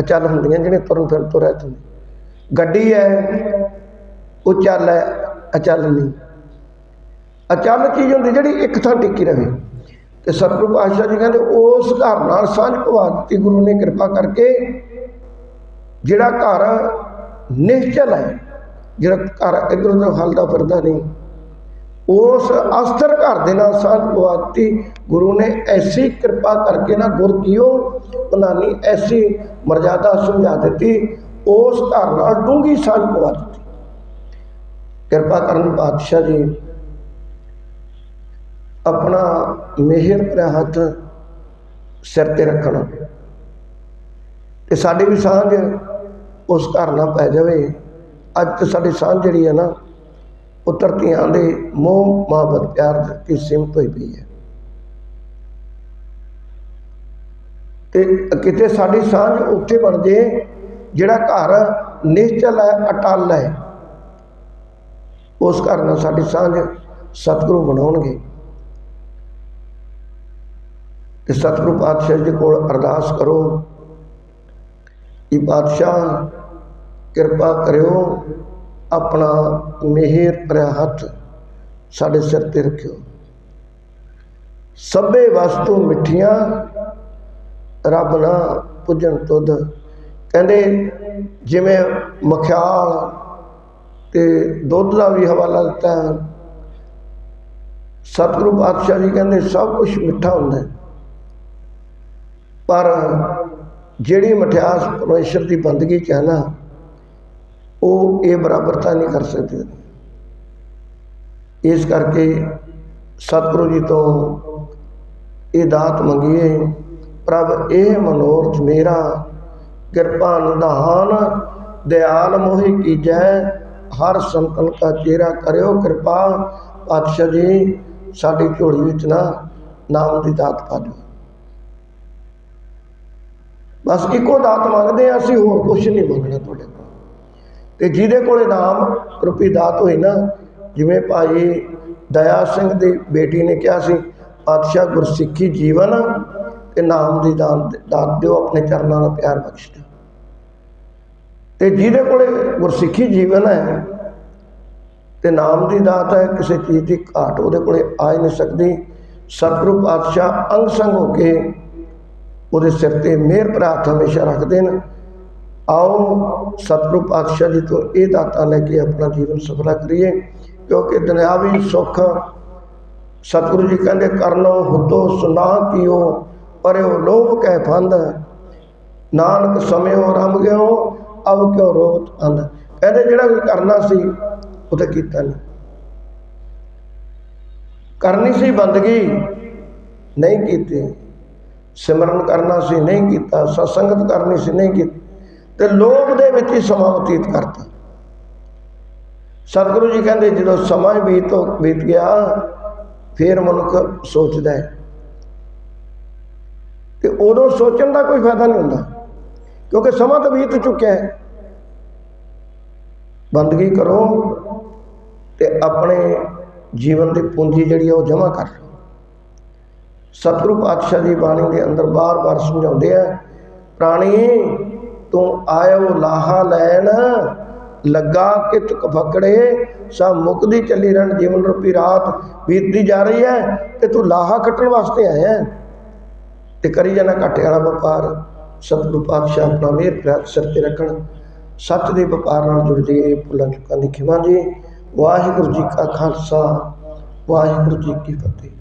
ਅਚਲ ਹੁੰਦੀਆਂ ਜਿਹੜੀਆਂ ਤੁਰਨ ਫਿਰਨ ਤੁਰਿਆ ਤਾਂ ਗੱਡੀ ਹੈ, ਉਹ ਚੱਲ ਹੈ, ਅਚਲ ਨਹੀਂ। ਅਚਲ ਚੀਜ਼ ਹੁੰਦੀ ਜਿਹੜੀ ਇੱਕ ਥਾਂ ਟਿੱਕੀ ਰਹੇ। ਤੇ ਸਤਿਗੁਰੂ ਪਾਤਸ਼ਾਹ ਜੀ ਕਹਿੰਦੇ, ਉਸ ਘਰ ਨਾਲ ਸਾਂਝ ਪਵਾ ਦਿੱਤੀ ਗੁਰੂ ਨੇ ਕਿਰਪਾ ਕਰਕੇ, ਜਿਹੜਾ ਘਰ ਨਿਸ਼ਚਲ ਹੈ ਜਿਹੜਾ ਘਰ ਇਧਰ ਉਧਰ ਹਲਦਾ ਫਿਰਦਾ ਨਹੀਂ। ਉਸ ਅਸਥਰ ਘਰ ਦੇ ਨਾਲ ਸਾਂਝ ਪਵਾ ਦਿੱਤੀ ਗੁਰੂ ਨੇ ਐਸੀ ਕਿਰਪਾ ਕਰਕੇ ਨਾ ਗੁਰ ਕੀਓ ਬਣਾਨੀ ਐਸੀ ਮਰਜ਼ਾਦਾ ਸਮਝਾ ਦਿੱਤੀ, ਉਸ ਘਰ ਨਾਲ ਡੂੰਗੀ ਸਾਂਝ ਪਵਾ ਦਿੱਤੀ। ਕਿਰਪਾ ਕਰਨ ਪਾਤਸ਼ਾਹ ਜੀ, ਆਪਣਾ ਮਿਹਰ ਭਰਿਆ ਹੱਥ ਸਿਰ ਤੇ ਰੱਖਣਾ। ਤੇ ਸਾਡੀ ਵੀ ਸਾਂਝ ਉਸ ਘਰ ਨਾਲ ਪੈ ਜਾਵੇ। ਅੱਜ ਤੇ ਸਾਡੀ ਸਾਂਝ ਜਿਹੜੀ ਹੈ ਨਾ, ਉਹ ਧਰਤੀਆਂ ਦੇ ਮੋਹ ਮੁਹੱਬਤ, ਪਿਆਰ ਦੀ ਸੀਮਤ ਹੋਈ ਪਈ ਹੈ। ਤੇ ਕਿਤੇ ਸਾਡੀ ਸਾਂਝ ਉੱਥੇ ਬਣ ਜੇ, ਜਿਹੜਾ ਘਰ ਨਿਸ਼ਚਲ ਹੈ, ਅਟਲ ਹੈ, ਉਸ ਘਰ ਨਾਲ ਸਾਡੀ ਸਾਂਝ ਸਤਿਗੁਰੂ ਬਣਾਉਣਗੇ। ਤੇ ਸਤਿਗੁਰੂ ਪਾਤਸ਼ਾਹ ਜੀ ਕੋਲ ਅਰਦਾਸ ਕਰੋ ਕਿ ਪਾਤਸ਼ਾਹ ਕਿਰਪਾ ਕਰਿਓ, ਆਪਣਾ ਮਿਹਰ ਭਰਿਆ ਹੱਥ ਸਾਡੇ ਸਿਰ ਤੇ ਰੱਖਿਓ। ਸਭੇ ਵਸਤੂ ਮਿੱਠੀਆਂ, ਰੱਬ ਨਾ ਪੁੱਜਣ ਤੁਧ। ਕਹਿੰਦੇ, ਜਿਵੇਂ ਮਖਿਆਲ ਤੇ ਦੁੱਧ ਦਾ ਵੀ ਹਵਾਲਾ ਦਿੱਤਾ ਹੈ। ਸਤਿਗੁਰੂ ਪਾਤਸ਼ਾਹ ਜੀ ਕਹਿੰਦੇ, ਸਭ ਕੁਝ ਮਿੱਠਾ ਹੁੰਦਾ ਪਰ ਜਿਹੜੀ ਮਠਿਆਸ ਪਰਮੇਸ਼ਰ ਦੀ ਬੰਦਗੀ ਚ ਹੈ ਨਾ ਉਹ ਇਹ ਬਰਾਬਰਤਾ ਨਹੀਂ ਕਰ ਸਕਦੇ। ਇਸ ਕਰਕੇ ਸਤਿਗੁਰੂ ਜੀ ਤੋਂ ਇਹ ਦਾਤ ਮੰਗੀਏ, ਪ੍ਰਭ ਇਹ ਮਨੋਰਥ ਮੇਰਾ, ਕਿਰਪਾ ਨਿਧਾਨ, ਦਿਆਲ ਮੋਹਿ ਕੀਜੈ ਹਰ ਸੰਤਨ ਕਾ ਚਿਹਰਾ ਕਰਿਓ ਕਿਰਪਾ, ਪਾਤਸ਼ਾਹ ਜੀ, ਸਾਡੀ ਝੋਲੀ ਵਿੱਚ ਨਾ ਨਾਮ ਦੀ ਦਾਤ ਪਾ ਦਿਓ। ਬਸ ਇੱਕੋ ਦਾਤ ਮੰਗਦੇ ਆ ਅਸੀਂ ਹੋਰ ਕੁਝ ਨਹੀਂ ਮੰਗਣਾ ਤੁਹਾਡੇ ਕੋਲ। ਤੇ ਜਿਹਦੇ ਕੋਲੇ ਨਾਮ ਰੂਪੀ ਦਾਤ ਹੋਈ ਨਾ, ਜਿਵੇਂ ਭਾਈ ਦਇਆ ਸਿੰਘ ਦੀ ਬੇਟੀ ਨੇ ਕਿਹਾ ਸੀ, ਪਾਤਸ਼ਾਹ ਗੁਰਸਿੱਖੀ ਜੀਵਨ ਤੇ ਨਾਮ ਦੀ ਦਾਨ ਦਾਤ ਦਿਓ, ਆਪਣੇ ਚਰਨਾਂ ਦਾ ਪਿਆਰ ਬਖਸ਼ ਦਿਓ। ਤੇ ਜਿਹਦੇ ਕੋਲੇ ਗੁਰਸਿੱਖੀ ਜੀਵਨ ਹੈ ਤੇ ਨਾਮ ਦੀ ਦਾਤ ਹੈ, ਕਿਸੇ ਚੀਜ਼ ਦੀ ਘਾਟ ਉਹਦੇ ਕੋਲੇ ਆ ਹੀ ਨਹੀਂ ਸਕਦੀ। ਸਤਿਗੁਰੂ ਪਾਤਸ਼ਾਹ ਅੰਗ ਸੰਗ ਹੋ ਕੇ ਉਹਦੇ ਸਿਰ ਤੇ ਮਿਹਰ ਪ੍ਰਾਰਥ ਹਮੇਸ਼ਾ ਰੱਖਦੇ ਨੇ। ਆਓ ਸਤਿਗੁਰੂ ਪਾਤਸ਼ਾਹ ਜੀ ਤੋਂ ਇਹ ਦਾਤਾ ਲੈ ਕੇ ਆਪਣਾ ਜੀਵਨ ਸਫਲਾ ਕਰੀਏ, ਕਿਉਂਕਿ ਦੁਨਿਆਵੀ ਸੁੱਖ, ਸਤਿਗੁਰੂ ਜੀ ਕਹਿੰਦੇ ਕਰਨੋ ਹੁਦੋ ਸੁਨਾ ਕੀਓ, ਪਰਿਓ ਲੋਭ ਕੈ ਫੰਦ, ਨਾਨਕ ਸਮਿਓ ਰਮ ਗਿਓ, ਅਬ ਕਿਉ ਰੋਤ ਅੰਧ। ਕਹਿੰਦੇ ਜਿਹੜਾ ਕੋਈ ਕਰਨਾ ਸੀ, ਉਹ ਤਾਂ ਕੀਤਾ ਨਹੀਂ ਕਰਨੀ ਸੀ ਬੰਦਗੀ, ਨਹੀਂ ਕੀਤੀ। ਸਿਮਰਨ ਕਰਨਾ ਸੀ, ਨਹੀਂ ਕੀਤਾ। ਸਤਸੰਗਤ ਕਰਨੀ ਸੀ, ਨਹੀਂ ਕੀਤੀ। ਤੇ ਲੋਭ ਦੇ ਵਿੱਚ ਹੀ ਸਮਾਂ ਬਤੀਤ ਕਰਤਾ। ਸਤਿਗੁਰੂ ਜੀ ਕਹਿੰਦੇ, ਜਦੋਂ ਸਮਾਂ ਹੀ ਬੀਤ ਬੀਤ ਗਿਆ, ਫਿਰ ਮਨੁੱਖ ਸੋਚਦਾ ਹੈ। ਤੇ ਉਦੋਂ ਸੋਚਣ ਦਾ ਕੋਈ ਫਾਇਦਾ ਨਹੀਂ ਹੁੰਦਾ, ਕਿਉਂਕਿ ਸਮਾਂ ਤਾਂ ਬੀਤ ਚੁੱਕਿਆ ਹੈ। ਬੰਦਗੀ ਕਰੋ ਤੇ ਆਪਣੇ ਜੀਵਨ ਦੀ ਪੂੰਜੀ ਜਿਹੜੀ ਆ ਉਹ ਜਮ੍ਹਾਂ ਕਰ। ਲਓ ਸਤਿਗੁਰੂ ਪਾਤਸ਼ਾਹ ਜੀ ਬਾਣੀ ਦੇ ਅੰਦਰ ਬਾਰ-ਬਾਰ ਸਮਝਾਉਂਦੇ ਆ, ਪ੍ਰਾਣੀ ਤੂੰ ਆਇਓ ਲਾਹਾ ਲੈਣ, ਲੱਗਾ ਕਿ ਕਿਤ ਫਕੜੇ ਸਭ ਮੁਕਦੀ ਚੱਲੀ ਰਹਿਣ, ਜੀਵਨ ਰੂਪੀ ਰਾਤ ਬੀਤਦੀ ਜਾ ਰਹੀ ਹੈ, ਤੇ ਤੂੰ ਲਾਹਾ ਕੱਟਣ ਵਾਸਤੇ ਆਇਆ ਹੈ। ਤੇ ਕਰੀ ਜਾਣਾ ਘਾਟੇ ਵਾਲਾ ਵਪਾਰ, ਸਤਿਗੁਰੂ ਪਾਤਸ਼ਾਹ ਆਪਣਾ ਮਿਹਰ ਪ੍ਰਾਤ ਸਿਰ ਤੇ ਰੱਖਣ। ਸੱਚ ਦੇ ਵਪਾਰ ਨਾਲ ਜੁੜ ਜਾਈਏ ਭੁੱਲਾਂ ਚੁੱਕਾਂ ਦੀ ਖਿਮਾ ਜੀ। ਵਾਹਿਗੁਰੂ ਜੀ ਕਾ ਖਾਲਸਾ, ਵਾਹਿਗੁਰੂ ਜੀ ਕੀ ਫਤਿਹ।